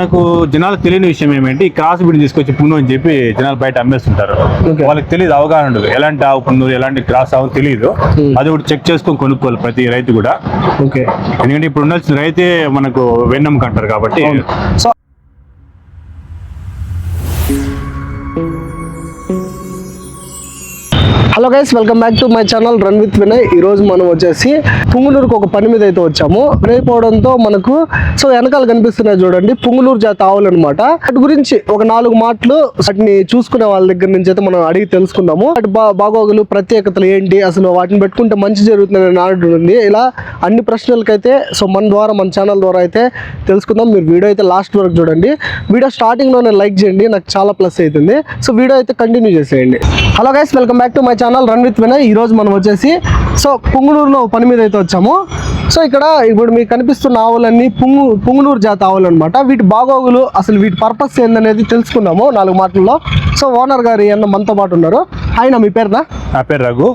నాకు జనాలు తెలియని విషయం ఏమంటే ఈ క్రాస్ బిడ్ తీసుకొచ్చి పుండు అని చెప్పి జనాలు బయట అమ్మేస్తుంటారు. వాళ్ళకి తెలియదు అవగాహన ఉండదు. ఎలాంటి ఆవు పుండు ఎలాంటి క్రాస్ ఆవు తెలియదు. Hmm. అది కూడా చెక్ చేసుకొని కొనుక్కోవాలి ప్రతి రైతు కూడా. ఓకే. ఎందుకంటే ఇప్పుడు ఉండాల్సిన రైతే మనకు వెన్నెముక అంటారు కాబట్టి so hello guys welcome back to my channel run with Vinay ఈ రోజు మనం వచ్చేసి పుంగులూరుకు ఒక పని మీద అయితే వచ్చాము. రేపోవడంతో మనకు సో వెనకాల కనిపిస్తున్నాయి చూడండి పుంగులూరు జాతి ఆవులు అనమాట వాటి గురించి ఒక నాలుగు మాటలు వాటిని చూసుకునే వాళ్ళ దగ్గర నుంచి అయితే మనం అడిగి తెలుసుకుందాము. వాటి బా బాగోగులు ప్రత్యేకతలు ఏంటి అసలు వాటిని పెట్టుకుంటే మంచి జరుగుతుందని నాడు ఉంది ఇలా అన్ని ప్రశ్నలకైతే సో మన ద్వారా మన ఛానల్ ద్వారా అయితే తెలుసుకుందాం. మీరు వీడియో అయితే లాస్ట్ వరకు చూడండి. వీడియో స్టార్టింగ్లోనే లైక్ చేయండి నాకు చాలా ప్లస్ అవుతుంది. సో వీడియో అయితే కంటిన్యూ చేసేయండి. Hello guys welcome back to my channel run with Vinay. ఈరోజు మనం వచ్చేసి సో పుంగునూరులో పని మీద అయితే వచ్చాము. సో ఇక్కడ ఇప్పుడు మీకు కనిపిస్తున్న ఆవులన్నీ పుంగు పుంగునూరు జాతి ఆవులు అనమాట వీటి బాగోగులు అసలు వీటి పర్పస్ ఏందనేది తెలుసుకున్నాము నాలుగు మాటల్లో. సో ఓనర్ గారు అన్న మనతో పాటు ఉన్నారు. ఆయన మీ పేరునా? నా పేరు రఘు.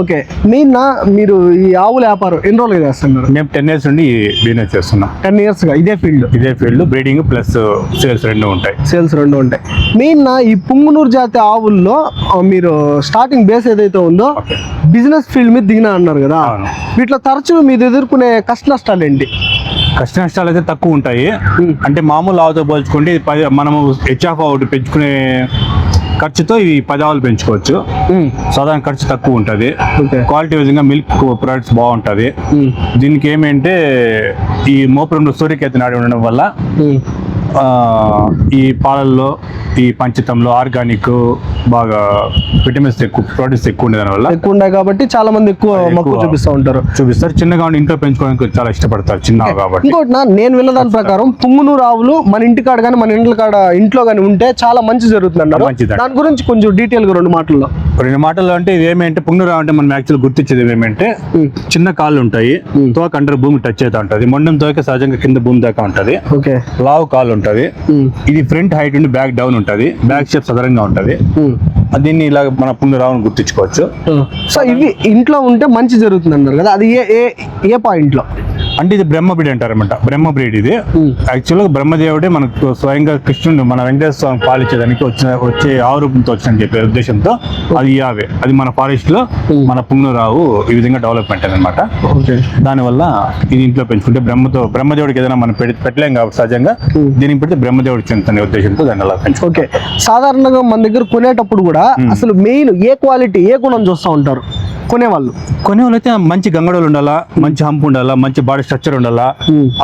ఓకే. మీన్న మీరు ఈ ఆవుల వ్యాపారం ఎన్ని రోజులు చేస్తున్నారు? మేము టెన్ ఇయర్స్ నుండి బిజినెస్ చేస్తున్నాం. టెన్ ఇయర్స్గా ఇదే ఫీల్డ్ ఇదే ఫీల్డ్ బ్రీడింగ్ ప్లస్ సేల్స్ రెండు ఉంటాయి. సేల్స్ రెండు ఉంటాయి. మీన్న ఈ పుంగునూరు జాతి ఆవుల్లో మీరు స్టార్టింగ్ బేస్ ఏదైతే ఉందో బిజినెస్ ఫీల్డ్ మీద దిగినా అన్నారు కదా. వీటిలో తరచూ మీరు ఎదుర్కొనే కష్ట నష్టాలు ఏంటి? కష్ట నష్టాలు అయితే తక్కువ ఉంటాయి. అంటే మామూలు ఆవుతో పోల్చుకుంటే మనము హెచ్ఆఫ్ ఒకటి పెంచుకునే ఖర్చుతో ఇవి పది ఆవులు పెంచుకోవచ్చు సాధారణ ఖర్చు తక్కువ ఉంటుంది. క్వాలిటీ విధంగా మిల్క్ ప్రొడక్ట్స్ బాగుంటుంది. దీనికి ఏమంటే ఈ మోపురంలో సూర్యకేతు నాడి ఉండడం వల్ల ఈ పాలల్లో ఈ పంచితంలో ఆర్గానిక్ బాగా విటమిన్స్ ఎక్కువ ప్రోటీన్స్ ఎక్కువ ఉండే దానివల్ల ఎక్కువ ఉన్నాయి కాబట్టి చాలా మంది ఎక్కువ. మక్కువ చూపిస్తూ ఉంటారు. చూపిస్తారు. చిన్నగా ఉండి ఇంట్లో పెంచుకోవడానికి చాలా ఇష్టపడతారు. చిన్నగా కాబట్టి. ఇంకోటి నేను విన్న దాని ప్రకారం పుంగునూరు ఆవులు మన ఇంటి కాడ కానీ మన ఇంటి కాడ ఇంట్లో కానీ ఉంటే చాలా మంచి జరుగుతుంది అన్నారు. దాని గురించి కొంచెం డీటెయిల్గా రెండు మాటల్లో. రెండు మాటలు అంటే ఇది ఏమంటే పుంగునూరు అంటే మనం యాక్చువల్ గుర్తించేది ఏమంటే చిన్న కాళ్ళు ఉంటాయి. తోక అండర్ భూమి టచ్ అవుతా ఉంటుంది. మొండం తోక సహజంగా కింద భూమి దాకా ఉంటుంది. ఓకే. లావు కాలు ఉంటుంది. ఇది ఫ్రంట్ హైట్ ఉండి బ్యాక్ డౌన్ ఉంటుంది. బ్యాక్ షేప్ సదరంగా ఉంటుంది. దీన్ని ఇలా మన పుంగురావుని గుర్తించుకోవచ్చు. సో ఇవి ఇంట్లో ఉంటే మంచి జరుగుతుంది అన్నారు కదా. అది ఏ ఏ పాయింట్లో? అంటే ఇది బ్రహ్మ బ్రీడ్ అంటారన్నమాట. బ్రహ్మ బ్రీడ్ ఇది Hmm. యాక్చువల్గా బ్రహ్మదేవుడే మనకు స్వయంగా కృష్ణుడు మన వెంకటేశ్వర స్వామి పాలించేదానికి వచ్చిన వచ్చే ఆవు రూపంతో వచ్చిన చెప్పే ఉద్దేశంతో అది యావే. అది మన ఫారెస్ట్లో. మన పుంగురావు ఈ విధంగా డెవలప్మెంట్ అనమాట దానివల్ల ఇది ఇంట్లో పెంచుకుంటే బ్రహ్మతో బ్రహ్మదేవుడికి ఏదైనా మనం పెట్టలేం కాబట్టి సహజంగా. దీనికి పెడితే బ్రహ్మదేవుడు చెందుతున్న ఉద్దేశంతో దాన్ని అలా ఓకే. సాధారణంగా మన దగ్గర కొనేటప్పుడు కూడా అసలు మెయిన్ ఏ క్వాలిటీ ఏ గుణం చూస్తూ ఉంటారు? కొనేవాళ్ళు. కొన్ని వాళ్ళైతే మంచి గంగడోలు ఉండాలా మంచి హంప్ ఉండాలా మంచి బాడీ స్ట్రక్చర్ ఉండాలా.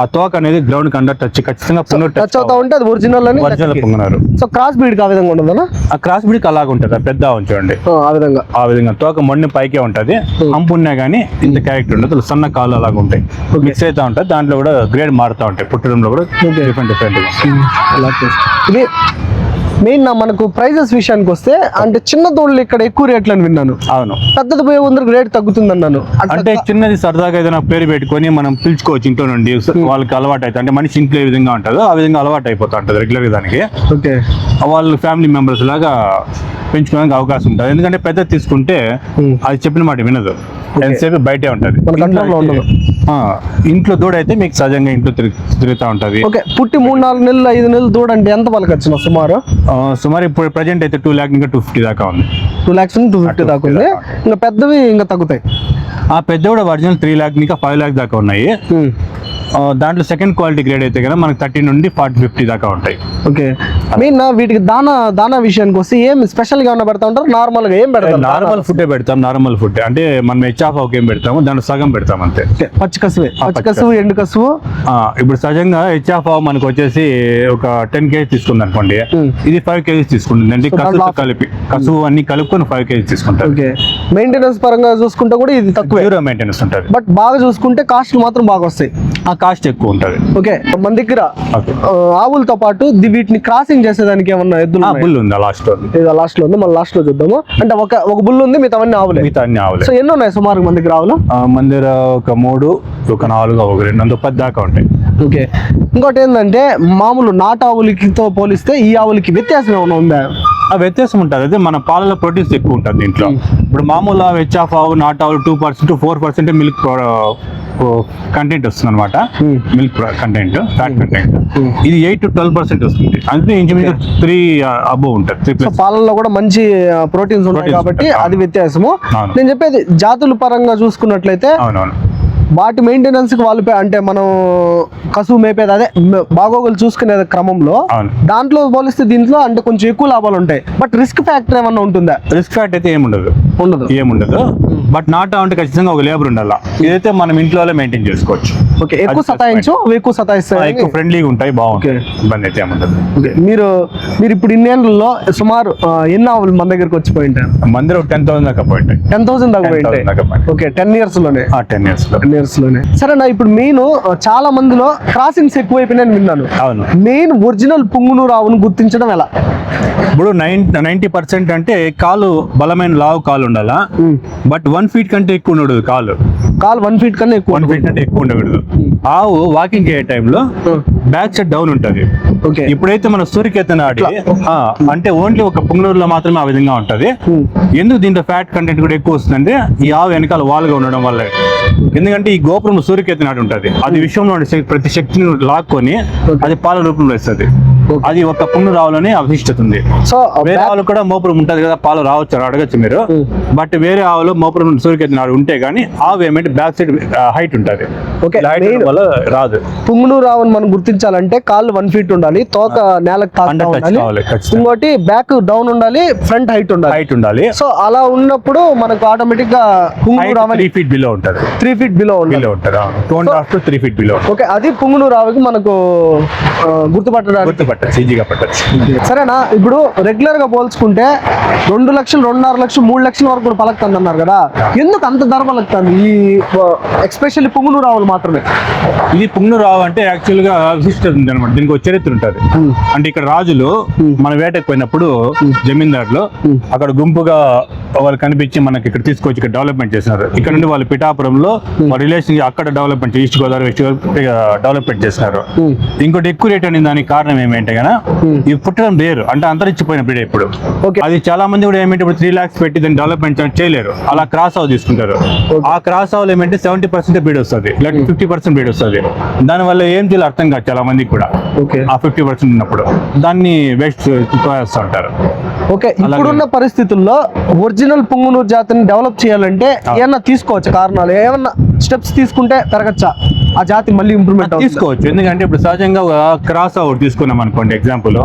ఆ తోక అనేది గ్రౌండ్కి అండర్ టచ్ ఖచ్చితంగా పుంగు టచ్ అవుతా ఉంటే అది ఒరిజినల్ అని ఒరిజినల్ పుంగున్నారు సో క్రాస్ బీడ్ ఆ విధంగా ఉండదనా ఆ క్రాస్ బ్రీడ్ అలాగ ఉంటుంది పెద్ద చూడండి. ఆ, విధంగా. ఆ విధంగా తోక మొండి పైకే ఉంటది. హంప్ ఉన్నా కానీ ఇంత క్యారెక్టర్ ఉండదు సన్న కాళ్ళు అలాగ ఉంటాయి. మిక్స్ అవుతా ఉంటాయి దాంట్లో కూడా గ్రేడ్ మారుతా ఉంటాయి. పుట్టడంలో కూడా. Different different. ఇది మెయిన్ మనకు ప్రైజెస్ విషయానికి వస్తే అంటే చిన్న దోళ్ళు ఇక్కడ ఎక్కువ రేట్లు అని విన్నాను. అవును. పెద్దది పోయే ముందరకు రేట్ తగ్గుతుంది అన్నాను అంటే చిన్నది సరదాగా ఏదైనా పేరు పెట్టుకొని మనం పిలుచుకోవచ్చు ఇంట్లో నుండి. వాళ్ళకి అలవాటు అవుతుంది. అంటే మనిషి ఇంట్లో ఏ విధంగా ఉంటుందో ఆ విధంగా అలవాటు అయిపోతా ఉంటుంది రెగ్యులర్ దానికి. ఓకే. వాళ్ళు ఫ్యామిలీ మెంబర్స్ లాగా పెంచుకోవడానికి అవకాశం ఉంటుంది. ఎందుకంటే పెద్ద తీసుకుంటే Hmm. అది చెప్పిన మాట వినదు. ఎంతసేపు బయటే ఉంటది. ఇంట్లో దూడ అయితే మీకు సహజంగా ఇంట్లో తిరుగు తిరుగుతూ ఉంటది. ఓకే పుట్టి మూడు నాలుగు నెలలు ఐదు నెలలు దూడండి ఎంత వాళ్ళకి వచ్చిన సుమారు? సుమారు ఇప్పుడు ప్రజెంట్ అయితే టూ ల్యాక్ ఇంకా టూ ఫిఫ్టీ దాకా ఉంది. టూ ల్యాక్స్ టూ ఫిఫ్టీ దాకా ఉంది. ఇంకా పెద్దవి ఇంకా తగ్గుతాయి. ఆ పెద్ద కూడా ఒరిజినల్ త్రీ ల్యాక్ ఇంకా ఫైవ్ ల్యాక్ దాకా ఉన్నాయి. ఆ, దాంట్లో సెకండ్ క్వాలిటీ గ్రేడ్ అయితే కదా మనకి థర్టీ నుండి ఫార్టీ ఫిఫ్టీ దాకా ఉంటాయి. ఓకే మెయిన్ నా వీటికి దానా దానా విషయానికి వస్తే ఏం స్పెషల్గా ఏమన్నా పెడతా ఉంటారు? నార్మల్గా ఏం పెడతారు నార్మల్ ఫుడ్ పెడతాం నార్మల్ ఫుడ్ అంటే మనం హెచ్ఆఫ్ ఒక ఏం పెడతాము దాంట్లో సగం పెడతాం అంతే. పచ్చి కసువే పచ్చి కసువు ఎండు కసువు? ఇప్పుడు సహజంగా హెచ్ఆఫ్ మనకు వచ్చేసి ఒక టెన్ కేజీ తీసుకుంది అనుకోండి. ఇది ఫైవ్ కేజీస్ తీసుకుంటుంది. అంటే కసుతో దాంట్లో- కలిపి కసువు అన్ని కలుపుకొని ఫైవ్ కేజీస్ తీసుకుంటారు. ఓకే. మెయింటెనెన్స్ పరంగా చూసుకుంటే కూడా ఇది తక్కువే. జీరో మెయింటెనెన్స్ ఉంటుంది. బట్ బాగా చూసుకుంటే కాస్ట్లు మాత్రం బాగా వస్తాయి. ఆ కాస్ట్ ఎక్కువ ఉంటుంది. ఓకే మన దగ్గర ఆవులతో పాటు వీటిని క్రాసింగ్ చేసేదానికి ఏమన్నా ఎద్దులు ఉన్నాయా? బుల్ ఉంది లాస్ట్ ఇది లాస్ట్లో ఉంది మన లాస్ట్లో చూద్దాము. అంటే ఒక ఒక బుల్ ఉంది మిగతా అన్ని ఆవులే. మిగతా అన్ని ఆవులే. సో ఎన్ని ఉన్నాయి సుమారు? సుమారు మందికి రావాలా? మందిర ఒక మూడు ఒక నాలుగు ఒక రెండు వందల పది దాకా ఉంటాయి. ఓకే. ఇంకోటి ఏంటంటే మామూలు నాటు ఆవులకితో పోలిస్తే ఈ ఆవులకి వ్యత్యాసం ఏమైనా ఉందా? ఆ వ్యత్యాసం ఉంటుంది. అదే మన పాలలో ప్రోటీన్స్ ఎక్కువ ఉంటుంది దీంట్లో. ఇప్పుడు మామూలు హెచ్ ఆఫ్ ఆవు నాట్ ఆవు two percent four percent milk content వస్తుంది అనమాట. Milk content fat content. ఇది ఎయిట్ టు ట్వెల్వ్ పర్సెంట్ వస్తుంది. అంటే ఇంచుమించు త్రీ అబోవ్ ఉంటుంది. పాలల్లో కూడా మంచి ప్రోటీన్స్ ఉంటాయి కాబట్టి. అది వ్యత్యాసము. నేను చెప్పేది జాతుల పరంగా చూసుకున్నట్లయితే అవునవును. వాటి మెయింటెనెన్స్కి వాళ్ళు అంటే మనం కసువు మేపేది అదే బాగోగులు చూసుకునే క్రమంలో దాంట్లో పోలిస్తే దీంట్లో అంటే కొంచెం ఎక్కువ లాభాలు ఉంటాయి. బట్ రిస్క్ ఫ్యాక్టర్ ఏమన్నా ఉంటుందా? రిస్క్ ఫ్యాక్ట్ అయితే ఏముండదు. ఉండదు. ఏముండదు. బట్ నాట్ అంటే ఖచ్చితంగా ఒక లేబర్ ఉండాలా. ఇదైతే మనం ఇంట్లోనే మెయింటైన్ చేసుకోవచ్చు. ఓకే ఎక్కువ సతాయించు అవి ఎక్కువ సతాయిస్తాయి ఎక్కువ ఫ్రెండ్లీగా ఉంటాయి బాగుంటాయి. ఇబ్బంది అయితే. మీరు మీరు ఇప్పుడు ఇన్నేళ్ళలో సుమారు ఎన్ని ఆవులు మన దగ్గరికి వచ్చిపోయి ఉంటారు మందిరం టెన్ థౌసండ్ దాకా పోయింటాయి. టెన్ థౌసండ్ దాకా 10,000 పోయి దాకా పోయింటాయి. ఓకే టెన్ ఇయర్స్లోనే. టెన్ ఇయర్స్లో టెన్ ఇయర్స్లోనే. సరేనా ఇప్పుడు మెయిన్ చాలా మందిలో క్రాసింగ్స్ ఎక్కువైపోయినాయని విన్నాను. అవును. మెయిన్ ఒరిజినల్ పుంగునూరు ఆవును గుర్తించడం ఎలా? ఇప్పుడు నైన్ నైన్టీ పర్సెంట్ అంటే కాలు బలమైన లావు కాలు ఉండాలా? బట్ వన్ ఫీట్ కంటే ఎక్కువ ఉండదు కాలు. కాల్ వన్ ఫీట్ కన్నా ఎక్కువ వన్ ఫీట్ కంటే ఎక్కువ ఉండకూడదు. ఆవు వాకింగ్ అయ్యే టైంలో బ్యాక్ సైడ్ డౌన్ ఉంటుంది. ఓకే. ఇప్పుడైతే మన సూర్యకేతన ఆడి అంటే ఓన్లీ ఒక పుంగనూరులో మాత్రమే ఆ విధంగా ఉంటది. ఎందుకు దీంట్లో ఫ్యాట్ కంటెంట్ కూడా ఎక్కువ వస్తుందంటే ఈ ఆవు వెనకాల వాల్గా ఉండడం వల్ల. ఎందుకంటే ఈ గోపురం సూర్యకేతన ఆడి ఉంటుంది. అది శక్తి- ప్రతి శక్తిని లాక్కొని అది పాల రూపంలో ఇస్తుంది. అది ఒక పుంగు రావులోనే అవిశిష్టత ఉంది సో వేరే ఆవులు కూడా మోపురం ఉంటది కదా పాలు రావచ్చు అడగచ్చు మీరు. Hmm. బట్ వేరే ఆవులు మోపురం సూర్యకేతన ఆడు ఉంటే గానీ ఆవు ఏమంటే బ్యాక్ సైడ్ హైట్ ఉంటది. Main- వల్ల రాదు. పుంగునూరు ఆవును మనం గుర్తించాలంటే కాళ్ళు వన్ ఫీట్ ఉండాలి తోక నేలకు ఉండాలి. కావాలి, ఖచ్చితంగా. ఇంకోటి బ్యాక్ డౌన్ ఉండాలి ఫ్రంట్ హైట్ ఉండాలి. హైట్ ఉండాలి. సో అలా ఉన్నప్పుడు మనకు ఆటోమేటిక్గా పుంగునూరు ఆవు త్రీ ఫీట్ బిలో ఉంటది. త్రీ ఫీట్ బిలో ఉంటది two and half to three feet below okay అది పుంగునూరు ఆవుకి మనకు ఆ, గుర్తుపట్టడానికి గుర్తుపట్టచ్చు ఈజీగా పట్టచ్చు సరేనా? ఇప్పుడు రెగ్యులర్గా పోల్చుకుంటే రెండు లక్షలు రెండున్నర లక్షలు మూడు లక్షల వరకు కూడా పలుకుతుంది అన్నారు కదా. ఎందుకు అంత ధర పలుకుతుంది? ఈ ఎక్స్పెషల్లీ పుంగునూరు ఆవులు మాత్రమే. ఇది పుంగను రావు అంటే యాక్చువల్గా విశిష్టత ఉంది అనమాట దీనికి ఒక చరిత్ర ఉంటది. అంటే ఇక్కడ రాజులు మన వేటకు పోయినప్పుడు జమీందారులు అక్కడ గుంపుగా వాళ్ళు కనిపించి మనకి ఇక్కడ తీసుకొచ్చి ఇక్కడ డెవలప్మెంట్ చేసినారు. ఇక్కడ నుండి వాళ్ళు పిఠాపురంలో వాళ్ళ రిలేషన్ అక్కడ development east Godavari west development చేసినారు. ఇంకోటి ఎక్కువ రేట్ అనేది దానికి కారణం ఏమంటే గన ఇవి పుట్టడం లేరు అంటే అంతరించిపోయిన బ్రీడ్ ఇప్పుడు. అది చాలా మంది కూడా ఏమంటే ఇప్పుడు త్రీ లాక్స్ పెట్టి దాన్ని డెవలప్మెంట్ చేయలేరు. అలా క్రాస్ ఆవు తీసుకుంటారు. ఆ క్రాస్ ఆవులు ఏమంటే సెవెంటీ పర్సెంట్ బ్రీడ్ వస్తుంది. లేకపోతే ఫిఫ్టీ పర్సెంట్ బ్రీడ్ వస్తుంది. దానివల్ల ఏం చేయాలి అర్థం కాదు చాలా మందికి కూడా. ఓకే. ఆ ఫిఫ్టీ పర్సెంట్ ఉన్నప్పుడు. దాన్ని వేస్ట్ చేస్తూ ఉంటారు. ఓకే. ఇప్పుడున్న పరిస్థితుల్లో ఒరిజినల్ పుంగునూరు జాతిని డెవలప్ చేయాలంటే ఏమన్నా తీసుకోవచ్చు కారణాలు? ఏమన్నా స్టెప్స్ తీసుకుంటే పెరగచ్చా? ఆ జాతి మళ్ళీ ఇంప్రూవ్మెంట్ తీసుకోవచ్చు. ఎందుకంటే ఇప్పుడు సహజంగా క్రాస్ అవుట్ తీసుకున్నాం అనుకోండి ఎగ్జాంపుల్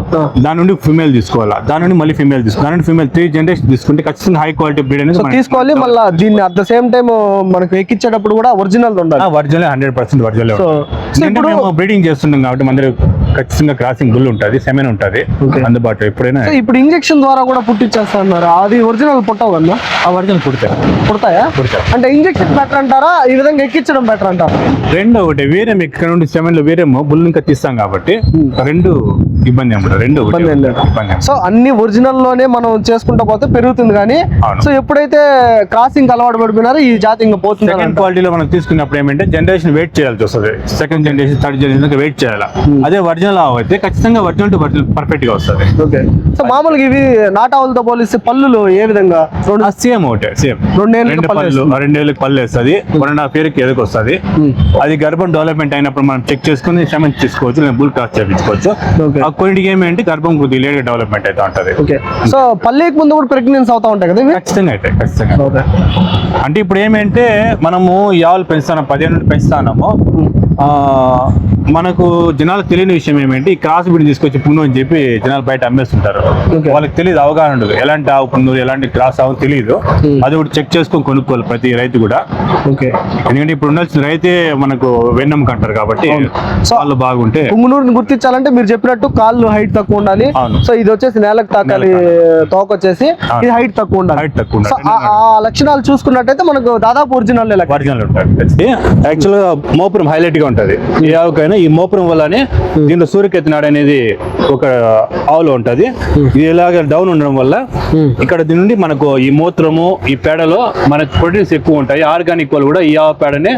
దాని నుండి ఫిమేల్ తీసుకోవాలా? దాని నుండి మళ్ళీ ఫిమేల్ తీసుకోవాలి దాని నుండి ఫిమేల్ త్రీ జనరేషన్ తీసుకుంటే ఖచ్చితంగా హై క్వాలిటీ బ్రీడ్ అనేది తీసుకోవాలి మళ్ళీ దీన్ని అట్ ద సేమ్ టైం మనకు ఎక్కించేటప్పుడు కూడా ఒరిజినల్ ఉండాలి. వర్జలే హండ్రెడ్ పర్సెంట్ ఎందుకంటే ఇప్పుడు బ్రీడింగ్ చేస్తున్నాం కాబట్టి మన ఖచ్చితంగా క్రాసింగ్ బుల్ ఉంటుంది సెమెన్ ఉంటుంది. అందుబాటులో ఎప్పుడైనా. ఇప్పుడు ఇంజెక్షన్ ద్వారా కూడా పుట్టించేస్తా అన్నారు అది ఒరిజినల్ పుట్టవు కదా ఆ వర్జన్ పుడతాయి. పుడతాయా? పుడతాయి. అంటే ఇంజెక్షన్ బెటర్ అంటారా? ఈ విధంగా ఎక్కించడం బెటర్ అంటారా. రెండు ఒకటి వేరే ఇక్కడ నుండి సెమెన్లో వేరేమో బుల్ ఇంకా తీస్తాం కాబట్టి రెండు ఇబ్బంది. రెండు. ఇబ్బంది సో అన్ని ఒరిజినల్లోనే మనం చేసుకుంటా పోతే పెరుగుతుంది కానీ. సో ఎప్పుడైతే క్రాసింగ్ అలవాటు పడిపోయినారో ఈ జాతి ఇంకా పోతుంది సెకండ్ క్వాలిటీలో మనం తీసుకున్నప్పుడు ఏమంటే జనరేషన్ వెయిట్ చేయాల్సి వస్తుంది. Second generation third generation wait చేయాలి? అదే ఒరిజినల్ అయితే ఖచ్చితంగా ఒరిజినల్ టు ఒరిజినల్ పర్ఫెక్ట్గా వస్తుంది. ఓకే సో మామూలుగా ఇవి నాటావులతో పోలిస్తే పళ్ళులు ఏ విధంగా? సేమ్ ఒకటే సేమ్ రెండు పళ్ళు పళ్ళు రెండేళ్ళకి పళ్ళు వేస్తుంది. వన్ అండ్ హాఫ్ ఇయర్కి ఎదుకు వస్తుంది. అది గర్భం డెవలప్మెంట్ అయినప్పుడు మనం చెక్ చేసుకుని క్షమం తీసుకోవచ్చు బుల్ క్రాస్ చేయించుకోవచ్చు. కొన్నిటికి ఏమంటే గర్భం కొద్దిగా లేట్ డెవలప్మెంట్ అయితే ఉంటది. ఓకే. సో పల్లెకి ముందు కూడా ప్రెగ్నెన్సీ అవుతా ఉంటాయి కదా ఖచ్చితంగా అయితే ఖచ్చితంగా. అంటే ఇప్పుడు ఏమంటే మనము ఈ ఆవులు పెంచుతాం పదిహేను నుండి పెంచుతాము మనకు జనాలకు తెలియని విషయం ఏమంటే ఈ క్రాస్ బ్రీడ్ తీసుకొచ్చి పుండు అని చెప్పి జనాలు బయట అమ్మేస్తుంటారు. వాళ్ళకి తెలియదు అవగాహన ఉండదు. ఎలాంటి ఆవు పుండు ఎలాంటి క్రాస్ ఆవు తెలియదు. Hmm. అది ఒకటి చెక్ చేసుకొని కొనుక్కోవాలి ప్రతి రైతు కూడా. ఓకే. ఎందుకంటే ఇప్పుడు ఉండాల్సిన రైతే మనకు వెన్నెముక అంటారు కాబట్టి సో వాళ్ళు బాగుంటే పుంగునూరుని గుర్తించాలంటే మీరు చెప్పినట్టు కాళ్ళు హైట్ తక్కువ ఉండాలి. సో ఇది వచ్చేసి నేలకు తాకాలి తోక వచ్చేసి. ఇది హైట్ తక్కువ ఉండాలి. హైట్ తక్కువ. ఆ- లక్షణాలు చూసుకున్నట్టయితే మనకు దాదాపు ఒరిజినల్ ఒరిజినల్ ఉంటుంది యాక్చువల్గా మోపురం హైలైట్గా ఉంటది. ఏ ఆవుకైనా ఈ మోపురం వల్లనే దీంట్లో సూర్యకేతు నాడు అనేది ఒక ఆవులో ఉంటది. ఇది ఇలాగ డౌన్ ఉండడం వల్ల ఇక్కడ దీని నుండి మనకు ఈ మూత్రము ఈ పేడలో మనకు ప్రోటీన్స్ ఎక్కువ ఉంటాయి. ఆర్గానిక్ వాళ్ళు కూడా ఈ ఆవు పేడనే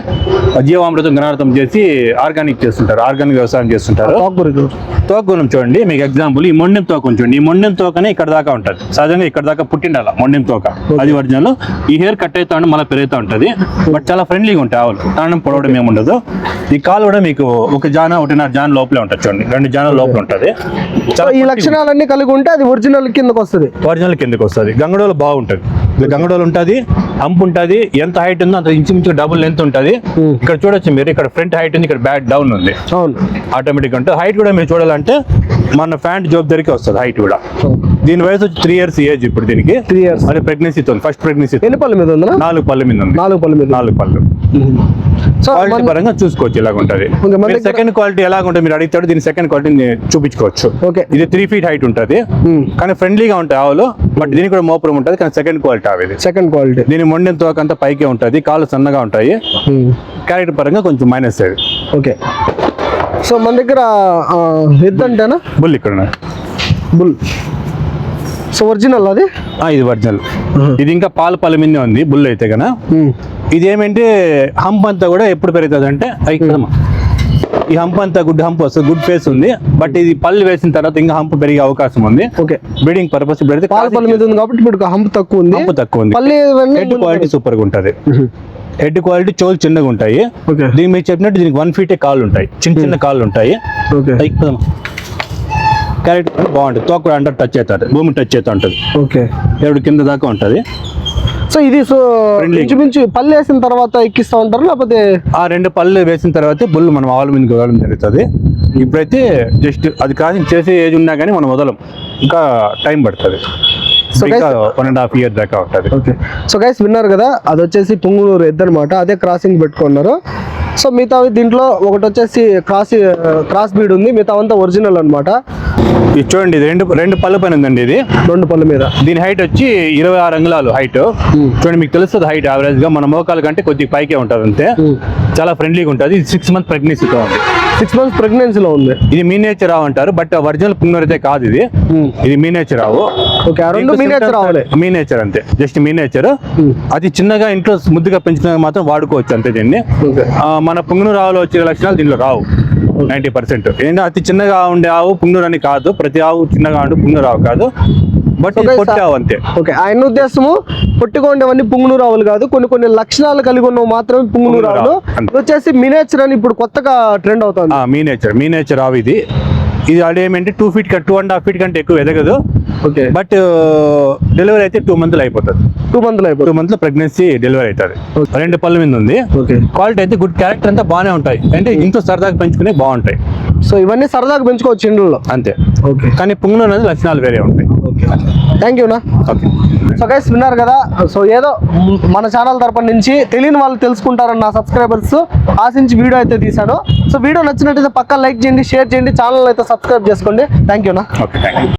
జీవామృతం గణార్థం చేసి ఆర్గానిక్ చేస్తుంటారు. ఆర్గానిక్ వ్యవసాయం చేస్తుంటారు. తోకూరు తోక గుణం చూడండి మీకు ఎగ్జాంపుల్ ఈ మొండెం తోక చూడండి. ఈ మొండెం తోకనే ఇక్కడ దాకా ఉంటుంది. సహజంగా ఇక్కడ దాకా పుట్టిండాల మొండెం తోక. అది ఒరిజినల్ ఈ హెయిర్ కట్ అవుతా ఉంటే మళ్ళీ పెరుగుతూ ఉంటుంది. బట్ చాలా ఫ్రెండ్లీగా ఉంటాయి ఆవులు. తాండం పొడవడం ఏమి ఉండదు ఈ కాలు కూడా మీకు ఒక జాన ఒకటిన్నర జాన లోపలే ఉంటుంది చూడండి. రెండు జాన లోపల ఉంటుంది. ఈ లక్షణాలన్నీ కలిగి ఉంటే అది ఒరిజినల్ కిందకు వస్తుంది. ఒరిజినల్ కిందకి వస్తుంది. గంగడోలు బాగుంటుంది. గంగడోలు ఉంటుంది. హంప్ ఉంటుంది. ఎంత హైట్ ఉందో అంత ఇంచుమించు డబుల్ లెంత్ ఉంటుంది. ఇక్కడ చూడొచ్చు మీరు. ఇక్కడ ఫ్రంట్ హైట్ ఉంది ఇక్కడ బ్యాక్ డౌన్ ఉంది. అవును. ఆటోమేటిక్ అంటే హైట్ కూడా మీరు చూడాలంటే మన ఫ్యాంట్ జాబ్ దగ్గరికి వస్తుంది హైట్ కూడా. దీని వయసు వచ్చి త్రీ ఇయర్స్ ఏజ్ ఇప్పుడు దీనికి. త్రీ ఇయర్స్ అది ప్రెగ్నెన్సీతో ఫస్ట్ ప్రెగ్నెన్సీ ఎన్ని పళ్ళ మీద ఉందా నాలుగు పళ్ళ మీద ఉంది. నాలుగు పళ్ళ మీద నాలుగు పళ్ళు. క్వాలిటీ పరంగా చూసుకోవచ్చు ఎలాగ ఉంటుంది సెకండ్ క్వాలిటీ ఎలాగ ఉంటుంది మీరు అడిగితే దీని సెకండ్ క్వాలిటీ చూపించుకోవచ్చు. ఓకే. ఇది త్రీ ఫీట్ హైట్ ఉంటుంది. కానీ ఫ్రెండ్లీగా ఉంటాయి ఆవులు బట్ దీనికి కూడా మోపురం ఉంటుంది కానీ సెకండ్ క్వాలిటీ ఆవేది సెకండ్ క్వాలిటీ దీని మొండెం తోకంతా పైకే ఉంటుంది కాళ్ళు సన్నగా ఉంటాయి. క్యారెక్టర్ పరంగా కొంచెం మైనస్ అది ఓకే. సో మన దగ్గర ఆ, ఎద్దు అంటేనా బుల్ ఇక్కడ. బుల్ సో ఒరిజినల్ అది? ఇది ఒరిజినల్. ఇది ఇంకా పాలు పళ్ళ మీదే ఉంది బుల్ అయితే కన ఇది ఏమంటే హంప్ అంతా కూడా ఎప్పుడు పెరుగుతుంది అంటే ఈ హంప్ అంతా గుడ్ హంప్ వస్తుంది గుడ్ ఫేస్ ఉంది బట్ ఇది పళ్ళు వేసిన తర్వాత ఇంకా హంప్ పెరిగే అవకాశం ఉంది. ఓకే. బ్రీడింగ్ పర్పస్ పెడితే పాల పళ్ళ మీద ఉంది కాబట్టి ఇప్పుడు హంప్ తక్కువ ఉంది. హంప్ తక్కువ ఉంది. హెడ్ క్వాలిటీ సూపర్గా ఉంటది. హెడ్ క్వాలిటీ చోలు చిన్నగా ఉంటాయి. ఓకే. దీనికి మీరు చెప్పినట్టు దీనికి వన్ ఫీటే కాళ్ళు ఉంటాయి. చిన్న చిన్న కాళ్ళు ఉంటాయి. ఓకే క్యారెక్టర్ బాగుంటుంది. తోక అండర్ టచ్ అవుతుంది. భూమి టచ్ అవుతూ ఉంటుంది. ఓకే. ఎవడు కింద దాకా ఉంటుంది. సో ఇది సో. ఇంచుమించు పల్లి వేసిన తర్వాత ఎక్కిస్తా ఉంటారు? లేకపోతే ఆ రెండు పళ్ళు వేసిన తర్వాత బుల్ మనం ఆవుల మీద వదలడం జరుగుతుంది. ఇప్పుడైతే జస్ట్ అది క్రాసింగ్ చేసే ఏజ్ ఉన్నా కానీ మనం వదలం. ఇంకా టైం పడుతుంది. Guys- one and half year దాకా ఉంటుంది. ఓకే. సో గైస్ విన్నారు కదా అది వచ్చేసి పుంగునూరు ఎద్దు అనమాట అదే క్రాసింగ్ పెట్టుకున్నారు. సో మిగతావి దీంట్లో ఒకటి వచ్చేసి క్రాస్ క్రాస్ బీడ్ ఉంది. మిగతా అంతా ఒరిజినల్ అనమాట ఇది చూడండి ఇది రెండు రెండు పళ్ళు పైన ఉందండి ఇది. రెండు పళ్ళ మీద. దీని హైట్ వచ్చి ఇరవై ఆరు అంగుళాలు హైట్ చూడండి మీకు తెలుస్తుంది హైట్ యావరేజ్గా మన మోకాల కంటే కొద్దిగా పైకే ఉంటుంది అంతే. చాలా ఫ్రెండ్లీగా ఉంటుంది. ఇది సిక్స్ మంత్ ప్రెగ్నెన్సీతో ఉంది. సిక్స్ మంత్స్ ప్రెగ్నెన్సీలో ఉంది. ఇది మీనేచర్ రావు అంటారు బట్ ఒరిజినల్ పుంగర్ అయితే కాదు ఇది. ఇది మీనేచర్ రావు మీనేచర్ రావాలి అంతే. జస్ట్ మీనేచర్ అది చిన్నగా ఇంట్లో ముద్దుగా పెంచిన మాత్రం వాడుకోవచ్చు అంతే దీన్ని. మన పుంగనూరు ఆవులో వచ్చే లక్షణాలు దీనిలో రావు. Ninety percent. ఏంటంటే అతి చిన్నగా ఉండే ఆవు పుంగనూరు అని కాదు. ప్రతి ఆవు చిన్నగా ఉండే పుంగనూరు ఆవు కాదు. బట్ So guys, పొట్టి ఆవు అంతే. ఓకే ఆయన ఉద్దేశము? పొట్టిగా ఉండేవన్నీ పుంగునూరు ఆవులు కాదు. కొన్ని కొన్ని లక్షణాలు కలిగి ఉన్నవి మాత్రమే పుంగునూరు ఆవులు వచ్చేసి మినేచర్ అని ఇప్పుడు కొత్తగా ట్రెండ్ అవుతుంది. మీ నేచర్ మీ నేచర్ ఆవు ఇది. ఇది అది ఏమంటే two feet two and half feet కంటే ఎక్కువ ఎదగదు ఓకే. బట్ డెలివరీ అయితే టూ మంత్లు అయిపోతుంది. టూ మంత్లు టూ అయిపోతుంది. మంత్లో ప్రెగ్నెన్సీ డెలివరీ అవుతుంది. రెండు పళ్ళ మీద ఉంది. ఓకే. క్వాలిటీ అయితే గుడ్ క్యారెక్టర్ అంతా బాగానే ఉంటాయి. అంటే ఇంట్లో సరదాగా పెంచుకునే బాగుంటాయి. సో ఇవన్నీ సరదాగా పెంచుకోవచ్చు ఇండ్లలో. అంతే. ఓకే. కానీ పుంగులు అనేది లక్షణాలు వేరే ఉంటాయి. ఓకే థ్యాంక్ యూ నా ఓకే. సో గైస్ విన్నారు కదా? సో ఏదో మన ఛానల్ తరపున నుంచి తెలియని వాళ్ళు తెలుసుకుంటారని నా సబ్స్క్రైబర్స్ ఆశించి వీడియో అయితే తీశాను. సో వీడియో నచ్చినట్టయితే పక్క లైక్ చేయండి షేర్ చేయండి ఛానల్ అయితే సబ్స్క్రైబ్ చేసుకోండి. థ్యాంక్ యూ నా ఓకే థ్యాంక్ యూ